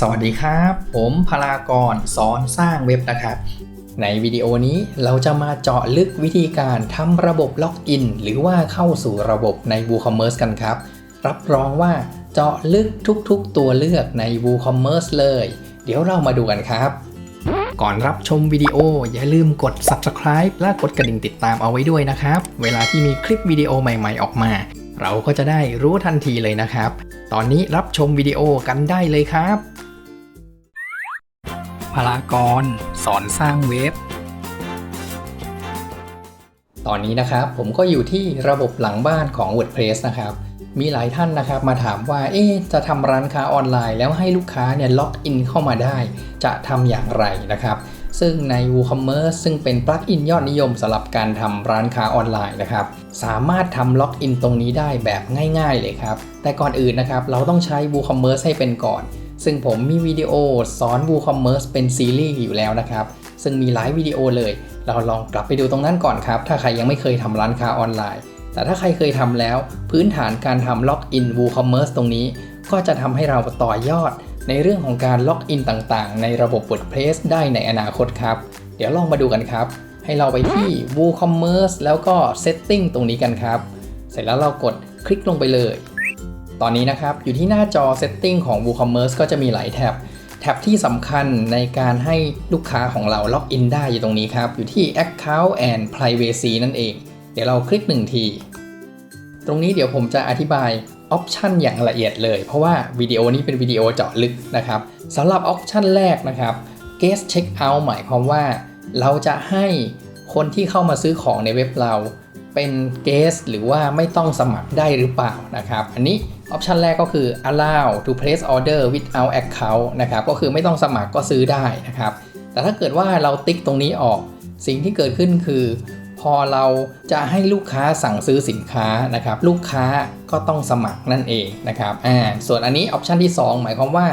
สวัสดีครับ ผมพลากรสอนสร้างเว็บนะครับ ในวิดีโอนี้เราจะมาเจาะลึกวิธีการทำระบบล็อกอิน หรือว่าเข้าสู่ระบบใน WooCommerce กันครับ รับรองว่าเจาะลึกทุกๆ ตัวเลือกใน WooCommerce เลย เดี๋ยวเรามาดูกันครับ ก่อนรับชมวิดีโออย่าลืมกด subscribe และกดกระดิ่งติดตามเอาไว้ด้วยนะครับ เวลาที่มีคลิปวิดีโอใหม่ๆ ออกมา เราก็จะได้รู้ทันทีเลยนะครับ ตอนนี้รับชมวิดีโอกันได้เลยครับ พลากร สอนสร้างเว็บ ตอนนี้นะครับผมก็อยู่ที่ระบบหลังบ้านของ WordPress นะครับ มีหลายท่านนะครับมาถามว่า เอ๊จะทำร้านค้าออนไลน์แล้วให้ลูกค้าเนี่ยล็อกอินเข้ามาได้ จะทำอย่างไรนะครับ ซึ่งใน WooCommerce ซึ่งเป็นปลั๊กอินยอดนิยมสำหรับการทำร้านค้าออนไลน์นะครับ สามารถทำล็อกอินตรงนี้ได้แบบง่าย ๆ เลยครับ แต่ก่อนอื่นนะครับเราต้องใช้ WooCommerce ให้เป็นก่อน ซึ่งผมมีวิดีโอสอน WooCommerce เป็นซีรีส์อยู่แล้วนะครับ ซึ่งมีหลายวิดีโอเลย เราลองกลับไปดูตรงนั้นก่อนครับ ถ้าใครยังไม่เคยทำร้านค้าออนไลน์ แต่ถ้าใครเคยทำแล้ว พื้นฐานการทำล็อกอิน WooCommerce ตรงนี้ ก็จะทำให้เราต่อยอด ในเรื่องของการล็อกอินต่างๆ ในระบบ WordPress ได้ในอนาคตครับ เดี๋ยวลองมาดูกันครับ ให้เราไปที่ WooCommerce แล้วก็ Setting ตรงนี้กันครับ เสร็จแล้วเรากดคลิกลงไปเลย ตอนนี้นะครับอยู่ที่หน้าจอ Setting ของ WooCommerce ก็จะมีหลายแท็บแท็บที่สำคัญในการให้ลูกค้าของเราล็อกอินได้อยู่ตรงนี้ครับ อยู่ที่ Account and Privacy นั่นเอง เดี๋ยวเราคลิก1ที ตรงนี้เดี๋ยวผมจะอธิบายออปชันอย่างละเอียดเลย เพราะว่าวิดีโอนี้เป็นวิดีโอเจาะลึกนะครับสำหรับออปชันแรกนะครับ Guest Checkout หมายความว่า เราจะให้คนที่เข้ามาซื้อของในเว็บเราเป็น Guest หรือว่าไม่ต้องสมัครได้หรือเปล่านะครับ อันนี้ ออปชันแรกก็คือ allow to place order without account นะครับก็คือไม่ต้องสมัครก็ซื้อได้นะครับ แต่ถ้าเกิดว่าเราติ๊กตรงนี้ออกสิ่งที่เกิดขึ้นคือ พอเราจะให้ลูกค้าสั่งซื้อสินค้านะครับ ลูกค้าก็ต้องสมัครนั่นเองนะครับอ่าส่วนอันนี้ออปชันที่ 2 หมายความว่า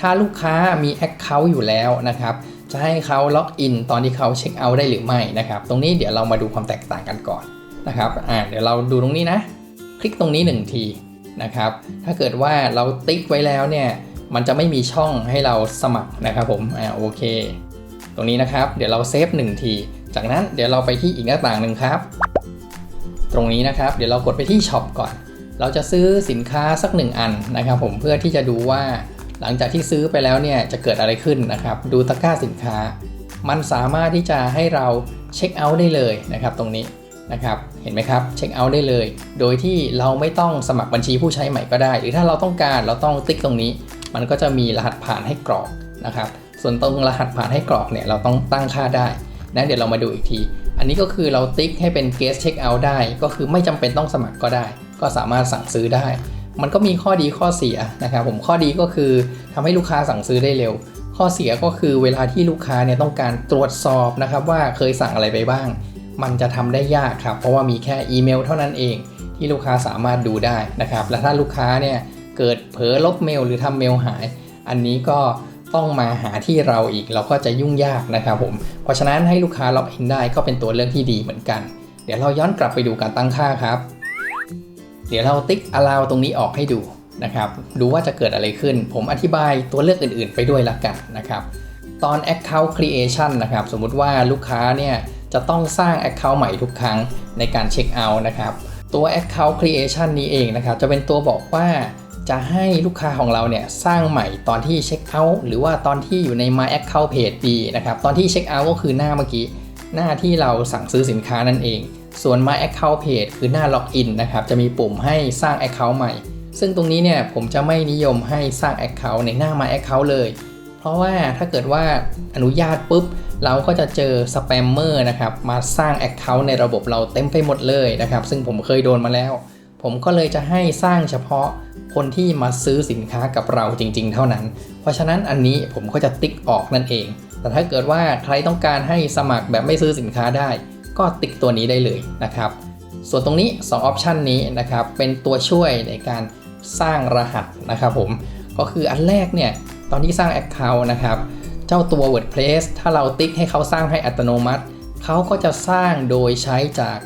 ถ้าลูกค้ามี Account อยู่แล้วนะครับ จะให้เขาล็อกอินตอนที่เขาเช็คเอาท์ได้หรือไม่นะครับ ตรงนี้เดี๋ยวเรามาดูความแตกต่างกันก่อนนะครับอ่าเดี๋ยวเราดูตรงนี้นะ คลิกตรงนี้ 1 ที นะครับ ถ้าเกิดว่าเราติ๊กไว้แล้วเนี่ยมันจะไม่มีช่องให้เราสมัครนะครับผมอ่าโอเค ตรงนี้นะครับเดี๋ยวเราเซฟ1ที จากนั้นเดี๋ยวเราไปที่อีกหน้าต่างหนึ่งครับ ตรงนี้นะครับเดี๋ยวเรากดไปที่ช็อปก่อน เราจะซื้อสินค้าสักหนึ่งอันนะครับผมเพื่อที่จะดูว่าหลังจากที่ซื้อไปแล้วเนี่ยจะเกิดอะไรขึ้นนะครับ ดูตะกร้าสินค้า มันสามารถที่จะให้เราเช็คเอาท์ได้เลยนะครับ ตรงนี้ นะครับเห็นไหมครับเช็คเอาท์ได้เลย โดยที่เราไม่ต้องสมัครบัญชีผู้ใช้ใหม่ก็ได้ หรือถ้าเราต้องการเราต้องติ๊กตรงนี้ มันก็จะมีรหัสผ่านให้กรอกนะครับส่วนตรงรหัสผ่านให้กรอกเนี่ยเราต้องตั้งค่าได้นะเดี๋ยวเรามาดูอีกที อันนี้ก็คือเราติ๊กให้เป็น guest check out ได้ ก็คือไม่จำเป็นต้องสมัครก็ได้ ก็สามารถสั่งซื้อได้ มันก็มีข้อดีข้อเสียนะครับผมข้อดีก็คือทำให้ลูกค้าสั่งซื้อได้เร็ว ข้อเสียก็คือเวลาที่ลูกค้าเนี่ยต้องการตรวจสอบนะครับว่าเคยสั่งอะไรไปบ้าง มันจะทำได้ยากครับ เพราะว่ามีแค่อีเมลเท่านั้นเองที่ลูกค้าสามารถดูได้นะครับ และถ้าลูกค้าเนี่ยเกิดเผลอลบเมลหรือทำเมลหาย อันนี้ก็ต้องมาหาที่เราอีกเราก็จะยุ่งยากนะครับผม เพราะฉะนั้นให้ลูกค้าล็อกอินได้ก็เป็นตัวเลือกที่ดีเหมือนกัน เดี๋ยวเราย้อนกลับไปดูการตั้งค่าครับ เดี๋ยวเราติ๊ก allow ตรงนี้ออกให้ดูนะครับดูว่าจะเกิดอะไรขึ้น ผมอธิบายตัวเลือกอื่นๆ ไปด้วยละกันนะครับ ตอน account creation นะครับ สมมุติว่าลูกค้าเนี่ย จะต้องสร้าง account ใหม่ทุกครั้งในการเช็คเอาท์นะครับ ตัว account creation นี้เองนะครับ จะเป็นตัวบอกว่าจะให้ลูกค้าของเราเนี่ยสร้างใหม่ตอนที่เช็คเอาท์หรือว่าตอนที่อยู่ใน my account page ดีนะครับ ตอนที่เช็คเอาท์ก็คือหน้าเมื่อกี้ หน้าที่เราสั่งซื้อสินค้านั่นเอง ส่วน my account page คือหน้า login นะครับ จะมีปุ่มให้สร้าง account ใหม่ ซึ่งตรงนี้เนี่ยผมจะไม่นิยมให้สร้าง account ในหน้า my account เลย เพราะว่าถ้าเกิดว่าอนุญาตปุ๊บ เราก็จะเจอสแปมเมอร์นะครับมาสร้าง Account ในระบบเราเต็มไปหมดเลยนะครับ ซึ่งผมเคยโดนมาแล้ว ผมก็เลยจะให้สร้างเฉพาะคนที่มาซื้อสินค้ากับเราจริง ๆ เท่านั้น เพราะฉะนั้นอันนี้ผมก็จะติ๊กออกนั่นเอง แต่ถ้าเกิดว่าใครต้องการให้สมัครแบบไม่ซื้อสินค้าได้ ก็ติ๊กตัวนี้ได้เลยนะครับ ส่วนตรงนี้ 2 ออปชันนี้นะครับเป็นตัวช่วยในการสร้างรหัสนะครับผมก็คืออันแรกเนี่ยตอนที่สร้าง Account นะครับ เจ้าตัว WordPress ถ้าเราติ๊กให้เขาสร้างให้อัตโนมัติ เขาก็จะสร้างโดยใช้จาก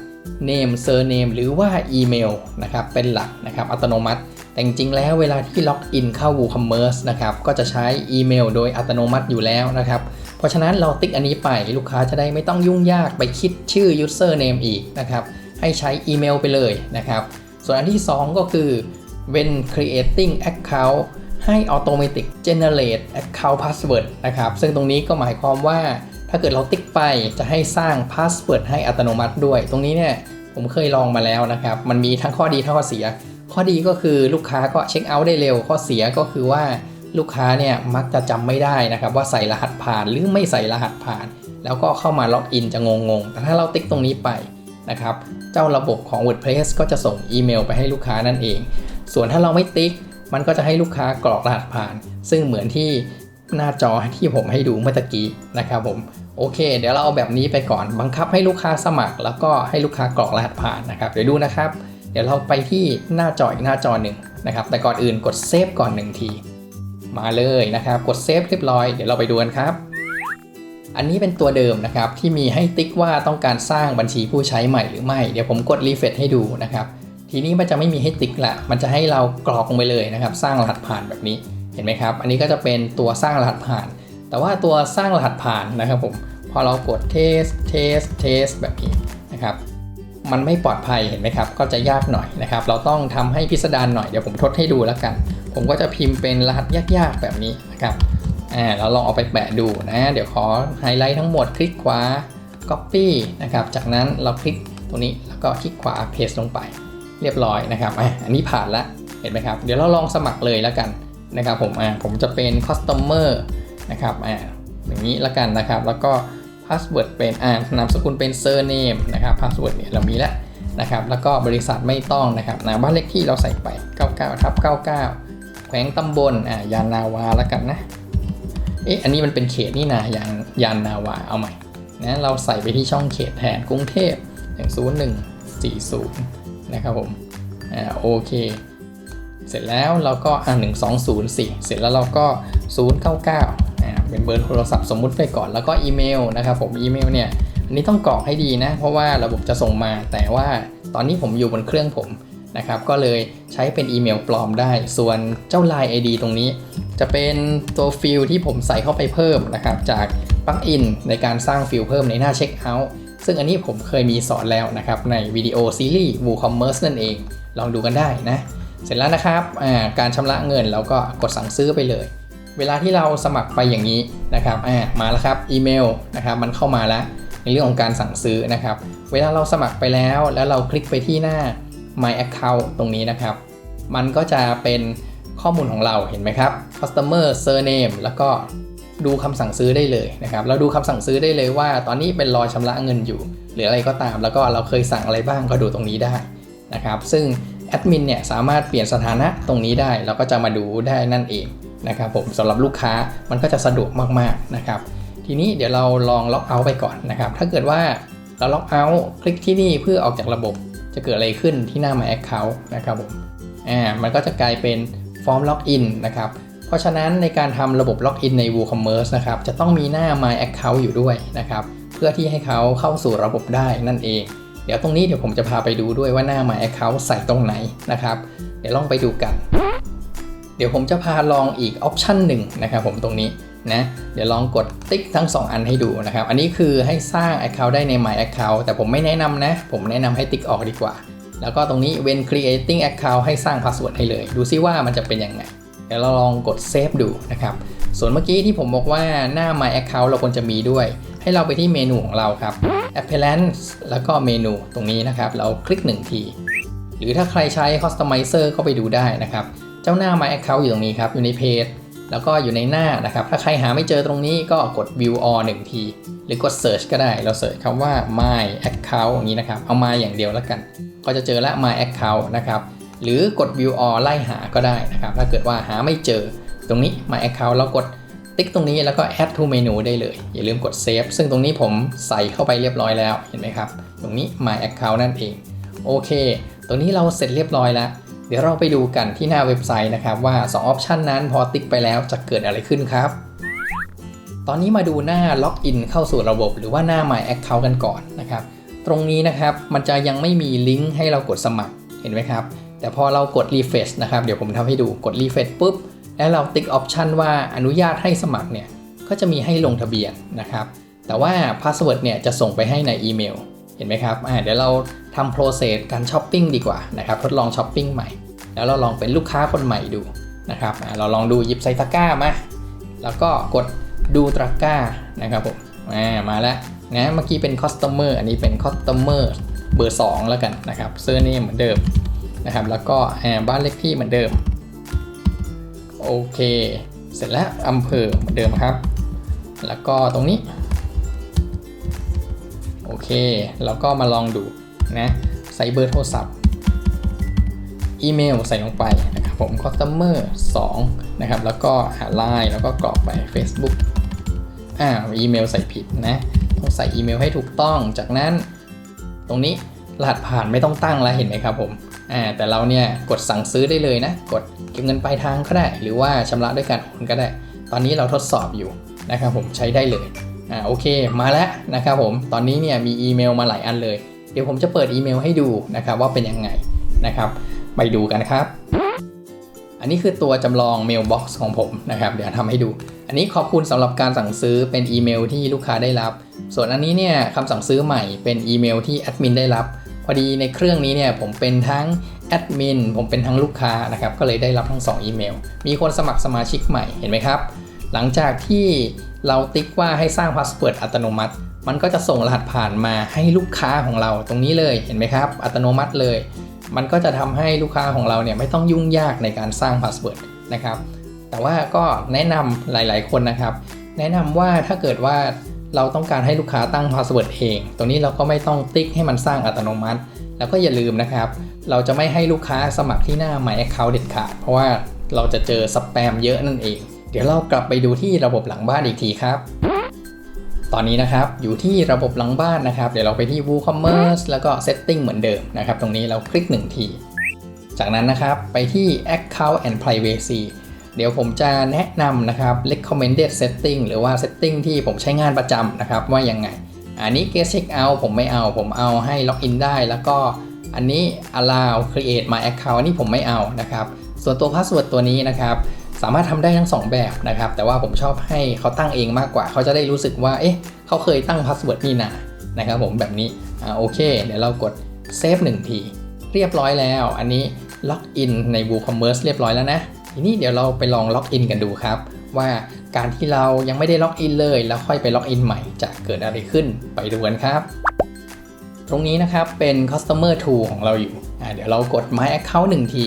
name surname หรือว่าอีเมลนะครับเป็นหลักนะครับอัตโนมัติ แต่จริงๆแล้วเวลาที่ล็อกอินเข้า WooCommerce นะครับก็จะใช้อีเมลโดยอัตโนมัติอยู่แล้วนะครับเพราะฉะนั้นเราติ๊กอันนี้ไปลูกค้าจะได้ไม่ต้องยุ่งยากไปคิดชื่อ username อีกนะครับให้ใช้อีเมลไปเลยนะครับส่วนอันที่ 2 ก็คือ when creating account ให้ automatic generate account password นะครับ ซึ่งตรงนี้ก็หมายความว่าถ้าเกิดเราติ๊กไปจะให้สร้าง password ให้อัตโนมัติด้วย ตรงนี้เนี่ยผมเคยลองมาแล้วนะครับ มันมีทั้งข้อดีทั้งข้อเสีย ข้อดีก็คือลูกค้าก็เช็คเอาท์ได้เร็ว ข้อเสียก็คือว่าลูกค้าเนี่ยมักจะจำไม่ได้นะครับว่าใส่รหัสผ่านหรือไม่ใส่รหัสผ่าน แล้วก็เข้ามาล็อกอินจะงงๆ แต่ถ้าเราติ๊กตรงนี้ไปนะครับ เจ้าระบบของ WordPress ก็จะส่งอีเมลไปให้ลูกค้านั่นเอง ส่วนถ้าเราไม่ติ๊ก มันก็จะให้ลูกค้ากรอกรหัสผ่าน ซึ่งเหมือนที่หน้าจอที่ผมให้ดูเมื่อกี้นะครับผมโอเค เดี๋ยวเราเอาแบบนี้ไปก่อนบังคับให้ลูกค้าสมัคร แล้วก็ให้ลูกค้ากรอกรหัสผ่านนะครับเดี๋ยวดูนะครับ เดี๋ยวเราไปที่หน้าจออีกหน้าจอหนึ่งนะครับแต่ก่อนอื่นกดเซฟก่อนหนึ่งที มาเลยนะครับ กดเซฟเรียบร้อยเดี๋ยวเราไปดูกันครับ อันนี้เป็นตัวเดิมนะครับที่มีให้ติ๊กว่าต้องการสร้างบัญชีผู้ใช้ใหม่หรือไม่ เดี๋ยวผมกดรีเฟรชให้ดูนะครับ ทีนี้มันจะไม่มีให้ติ๊กละ มันจะให้เรากรอกลงไปเลยนะครับ สร้างรหัสผ่านแบบนี้ เห็นไหมครับ อันนี้ก็จะเป็นตัวสร้างรหัสผ่าน แต่ว่าตัวสร้างรหัสผ่านนะครับผม พอเรากดเทส เทส เทส แบบนี้นะครับ มันไม่ปลอดภัยเห็นไหมครับ ก็จะยากหน่อยนะครับ เราต้องทำให้พิสดารหน่อย เดี๋ยวผมทดให้ดูแล้วกัน ผมก็จะพิมพ์เป็นรหัสยากๆแบบนี้นะครับ อ่า เราลองเอาไปแปะดูนะ เดี๋ยวขอไฮไลท์ทั้งหมด คลิกขวา Copy นะครับ จากนั้นเราคลิกตรงนี้ แล้วก็คลิกขวา Paste ลงไป เรียบร้อยนะครับอะอันนี้ผ่านแล้วเห็นไหมครับ เดี๋ยวเราลองสมัครเลยแล้วกันนะครับผมอ่าผมจะเป็น Customer นะครับอ่าอย่างนี้แล้วกันนะครับ แล้วก็ Password เป็นอ่านามสกุลเป็น Surname นะครับ Password เนี่ยเรามีแล้วนะครับแล้วก็บริษัทไม่ต้องนะครับนะบ้านเลขที่เราใส่ไป 99ทับ99 แขวงตำบลอ่ายานนาวาแล้วกันนะเอ๊ะอันนี้มันเป็นเขตนี่นายานยานนาวาเอาใหม่นะเราใส่ไปที่ช่องเขตแทนกรุงเทพ10140 นะครับผมอ่าโอเค เสร็จแล้วเราก็อ่า1204เสร็จแล้วเราก็099อ่าเป็นเบอร์โทรศัพท์สมมุติไปก่อนแล้วก็อีเมลนะครับผมอีเมลเนี่ยอันนี้ต้องกรอกให้ดีนะ เพราะว่าระบบจะส่งมาแต่ว่าตอนนี้ผมอยู่บนเครื่องผมนะครับก็เลยใช้เป็นอีเมลปลอมได้ ส่วนเจ้า Line ID ตรงนี้ จะเป็นตัวฟิลที่ผมใส่เข้าไปเพิ่มนะครับจากปลั๊กอินในการสร้างฟิลเพิ่มในหน้าเช็คเอาท์ ซึ่งอันนี้ผมเคยมีสอนแล้วนะครับในวิดีโอซีรีส์ WooCommerce นั่นเอง ลองดูกันได้นะ เสร็จแล้วนะครับการชำระเงินเราก็กดสั่งซื้อไปเลย เวลาที่เราสมัครไปอย่างนี้นะครับมาแล้วครับอีเมลนะครับมันเข้ามาแล้วในเรื่องของการสั่งซื้อนะครับ เวลาเราสมัครไปแล้ว แล้วเราคลิกไปที่หน้า My Account ตรงนี้นะครับ มันก็จะเป็นข้อมูลของเราเห็นไหมครับ Customer Surname แล้วก็ ดูคำสั่งซื้อได้เลยนะครับเราดูคำสั่งซื้อได้เลยว่า ตอนนี้เป็นรอยชำระเงินอยู่ หรืออะไรก็ตาม แล้วก็เราเคยสั่งอะไรบ้างก็ดูตรงนี้ได้นะครับซึ่งแอดมินเนี่ยสามารถเปลี่ยนสถานะตรงนี้ได้เราก็จะมาดูได้นั่นเองนะครับผมสำหรับลูกค้ามันก็จะสะดวกมากๆนะครับทีนี้เดี๋ยวเราลองล็อกเอาท์ไปก่อนนะครับถ้าเกิดว่าเราล็อกเอาท์คลิกที่นี่เพื่อออกจากระบบจะเกิดอะไรขึ้นที่หน้า My Account นะครับผมอ่ามันก็จะกลายเป็นฟอร์มล็อกอินนะครับ ราะฉะนั้นในการทำระบบล็อกอินใน WooCommerce นะครับจะต้องมีหน้า My Account อยู่ด้วยนะครับเพื่อที่ให้เขาเข้าสู่ระบบได้นั่นเอง เดี๋ยวตรงนี้เดี๋ยวผมจะพาไปดูด้วยว่าหน้า My Account ใส่ตรงไหนนะครับเดี๋ยวลองไปดูกัน เดี๋ยวผมจะพาลองอีกออปชันหนึ่งนะครับผมตรงนี้นะเดี๋ยวลองกดติ๊กทั้ง 2 อันให้ดูนะครับ อันนี้คือให้สร้าง Account ได้ใน My Account แต่ผมไม่แนะนำนะ ผมแนะนำให้ติ๊กออกดีกว่า แล้วก็ตรงนี้ when creating account ให้สร้างพาสเวิร์ดให้เลย ดูซิว่ามันจะเป็นยังไง ดี๋ยวเราลองกดเซฟดูนะครับ ส่วนเมื่อกี้ที่ผมบอกว่าหน้า My Account เราควรจะมีด้วย ให้เราไปที่เมนูของเราครับ Appearance แล้วก็เมนูตรงนี้นะครับ เราคลิก 1 ที หรือถ้าใครใช้ Customizer ก็ไปดูได้นะครับ เจ้าหน้า My Account อยู่ตรงนี้ครับ อยู่ในเพจ แล้วก็อยู่ในหน้านะครับ ถ้าใครหาไม่เจอตรงนี้ก็กด view all 1 ที หรือกด search ก็ได้ เราเสิร์ชคำว่า my account อย่างนี้นะครับ เอามาอย่างเดียวแล้วกัน ก็จะเจอละ my account นะครับ หรือกด view all ไล่หาก็ได้นะครับถ้าเกิดว่าหาไม่เจอตรงนี้ my account แล้วกดติ๊กตรงนี้แล้วก็ add to menu ได้เลย อย่าลืมกด save ซึ่งตรงนี้ผมใส่เข้าไปเรียบร้อยแล้วเห็นไหมครับ ตรงนี้ my account นั่นเอง โอเค ตรงนี้เราเสร็จเรียบร้อยแล้ว เดี๋ยวเราไปดูกันที่หน้าเว็บไซต์นะครับว่า2ออปชันนั้นพอติ๊กไปแล้วจะเกิดอะไรขึ้นครับ ตอนนี้มาดูหน้าล็อกอินเข้าสู่ระบบ หรือว่าหน้า My Account กันก่อนนะครับ ตรงนี้นะครับมันจะยังไม่มีลิงก์ให้เรากดสมัครเห็นไหมครับ แต่พอเรากด refresh นะครับ เดี๋ยวผมทำให้ดูกด refresh ปุ๊บ แล้วเราติ๊กออปชันว่าอนุญาตให้สมัครเนี่ย ก็จะมีให้ลงทะเบียนนะครับ แต่ว่าพาสเวิร์ดเนี่ยจะส่งไปให้ในอีเมล เห็นไหมครับอ่าเดี๋ยวเราทำโปรเซสการช้อปปิ้งดีกว่านะครับ ทดลองช้อปปิ้งใหม่ แล้วเราลองเป็นลูกค้าคนใหม่ดูนะครับเราลองดูหยิบใส่ตะก้ามา แล้วก็กดดูตะก้านะครับผมอ่ามาแล้วนะเมื่อกี้เป็น customer อันนี้เป็น customer เบอร์ 2 แล้วกันนะครับเซอร์เนมเหมือนเดิม นะครับ แล้วก็บ้านเลขที่เหมือนเดิม โอเค เสร็จแล้วอำเภอเหมือนเดิมครับ แล้วก็ตรงนี้ โอเค แล้วก็มาลองดูนะใส่เบอร์โทรศัพท์ อีเมลใส่ลงไปนะครับผม customer 2นะครับ แล้วก็ไลน์แล้วก็กรอกไป Facebook อ่าอีเมลใส่ผิดนะต้องใส่อีเมลให้ถูกต้องจากนั้น ตรงนี้รหัสผ่านไม่ต้องตั้งแล้วเห็นไหมครับผม อ่าแต่เราเนี่ยกดสั่งซื้อได้เลยนะ กดเก็บเงินปลายทางก็ได้ หรือว่าชำระด้วยการโอนก็ได้ ตอนนี้เราทดสอบอยู่นะครับผมใช้ได้เลยอ่าโอเคมาแล้วนะครับผมตอนนี้เนี่ยมีอีเมลมาหลายอันเลย เดี๋ยวผมจะเปิดอีเมลให้ดูนะครับว่าเป็นยังไงนะครับไปดูกันครับ อันนี้คือตัวจำลอง Mailbox ของผมนะครับ เดี๋ยวทำให้ดู อันนี้ขอบคุณสำหรับการสั่งซื้อเป็นอีเมลที่ลูกค้าได้รับ ส่วนอันนี้เนี่ยคำสั่งซื้อใหม่เป็นอีเมลที่แอดมินได้รับ พอดีในเครื่องนี้เนี่ยผมเป็นทั้งแอดมินผมเป็นทั้งลูกค้านะครับก็เลยได้รับทั้ง 2 อีเมล มีคนสมัครสมาชิกใหม่เห็นไหมครับ หลังจากที่เราติ๊กว่าให้สร้างพาสเวิร์ดอัตโนมัติ มันก็จะส่งรหัสผ่านมาให้ลูกค้าของเราตรงนี้เลยเห็นไหมครับ อัตโนมัติเลย มันก็จะทำให้ลูกค้าของเราเนี่ยไม่ต้องยุ่งยากในการสร้างพาสเวิร์ดนะครับแต่ว่าก็แนะนำหลาย ๆ คนนะครับ แนะนำว่าถ้าเกิดว่า เราต้องการให้ลูกค้าตั้งพาสเวิร์ดเอง ตรงนี้เราก็ไม่ต้องติ๊กให้มันสร้างอัตโนมัติ แล้วก็อย่าลืมนะครับ เราจะไม่ให้ลูกค้าสมัครที่หน้า My Account เด็ดขาด เพราะว่าเราจะเจอสแปมเยอะนั่นเอง เดี๋ยวเรากลับไปดูที่ระบบหลังบ้านอีกทีครับ ตอนนี้นะครับอยู่ที่ระบบหลังบ้านนะครับ เดี๋ยวเราไปที่ WooCommerce แล้วก็ Setting เหมือนเดิมนะครับ ตรงนี้เราคลิก1ที จากนั้นนะครับไปที่ Account and Privacy เดี๋ยวผมจะแนะนำนะครับ recommended setting หรือว่า setting ที่ผมใช้งานประจำนะครับ ว่ายังไง อันนี้ get check out ผมไม่เอา ผมเอาให้ login ได้ แล้วก็อันนี้ allow create my account อันนี้ผมไม่เอานะครับ ส่วนตัว password ตัวนี้นะครับ สามารถทำได้ทั้ง 2 แบบนะครับ แต่ว่าผมชอบให้เขาตั้งเองมากกว่า เขาจะได้รู้สึกว่า เอ๊ะ เขาเคยตั้งพาสเวิร์ดนี่นานะครับผมแบบนี้ อ่า โอเค เดี๋ยวเรากดเซฟ1ที เรียบร้อยแล้ว อันนี้ล็อกอินใน WooCommerce เรียบร้อยแล้วนะ ทีนี้เดี๋ยวเราไปลองล็อกอินกันดูครับ ว่าการที่เรายังไม่ได้ล็อกอินเลย แล้วค่อยไปล็อกอินใหม่จะเกิดอะไรขึ้นไปดูกันครับ ตรงนี้นะครับเป็น customer tool ของเราอยู่อ่าเดี๋ยวเรากด my account 1ที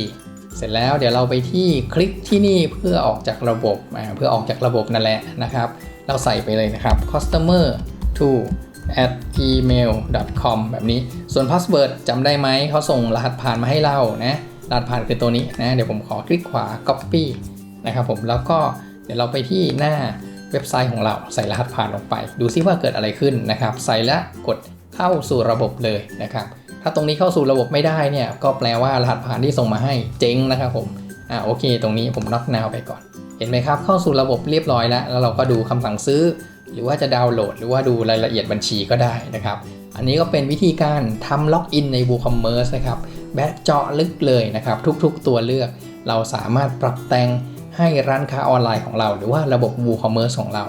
เสร็จแล้วเดี๋ยวเราไปที่คลิกที่นี่เพื่อออกจากระบบอ่าเพื่อออกจากระบบนั่นแหละนะครับ เราใส่ไปเลยนะครับ customer to at email com แบบนี้ ส่วน password จำได้ไหม เขาส่งรหัสผ่านมาให้เรานะ รหัสผ่านคือตัวนี้นะ เดี๋ยวผมขอคลิกขวา copy นะครับผมแล้วก็เดี๋ยวเราไปที่หน้าเว็บไซต์ของเราใส่รหัสผ่านลงไป ดูซิว่าเกิดอะไรขึ้นนะครับ ใส่แล้วกดเข้าสู่ระบบเลยนะครับ ถ้าตรงนี้เข้าสู่ระบบไม่ได้เนี่ย ก็แปลว่ารหัสผ่านที่ส่งมาให้เจ๊งนะครับผมอ่าโอเค ตรงนี้ผมน็อกนาวไปก่อน เห็นไหมครับ เข้าสู่ระบบเรียบร้อยแล้ว แล้วเราก็ดูคำสั่งซื้อ หรือว่าจะดาวน์โหลด หรือว่าดูรายละเอียดบัญชีก็ได้นะครับ อันนี้ก็เป็นวิธีการทำล็อกอินใน WooCommerce นะครับ แบบเจาะลึกเลยนะครับ ทุกๆ ตัวเลือก เราสามารถปรับแต่งให้ร้านค้าออนไลน์ของเรา หรือว่าระบบ WooCommerce ของเรา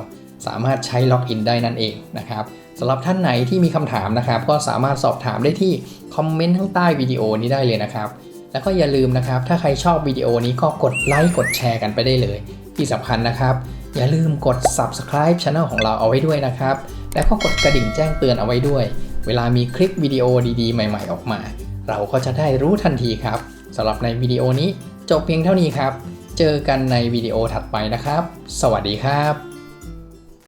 สามารถใช้ล็อกอินได้นั่นเองนะครับสำหรับท่านไหนที่มีคำถามนะครับ ก็สามารถสอบถามได้ที่คอมเมนต์ข้างใต้วิดีโอนี้ได้เลยนะครับ แล้วก็อย่าลืมนะครับ ถ้าใครชอบวิดีโอนี้ก็กดไลค์กดแชร์กันไปได้เลย ที่สำคัญนะครับ อย่าลืมกด subscribe channel ของเราเอาไว้ด้วยนะครับ แล้วก็กดกระดิ่งแจ้งเตือนเอาไว้ด้วย เวลามีคลิปวิดีโอดีๆ ใหม่ ๆ ออกมา เราก็จะได้รู้ทันทีครับสำหรับในวิดีโอนี้จบเพียงเท่านี้ครับ เจอกันในวิดีโอถัดไปนะครับ สวัสดีครับ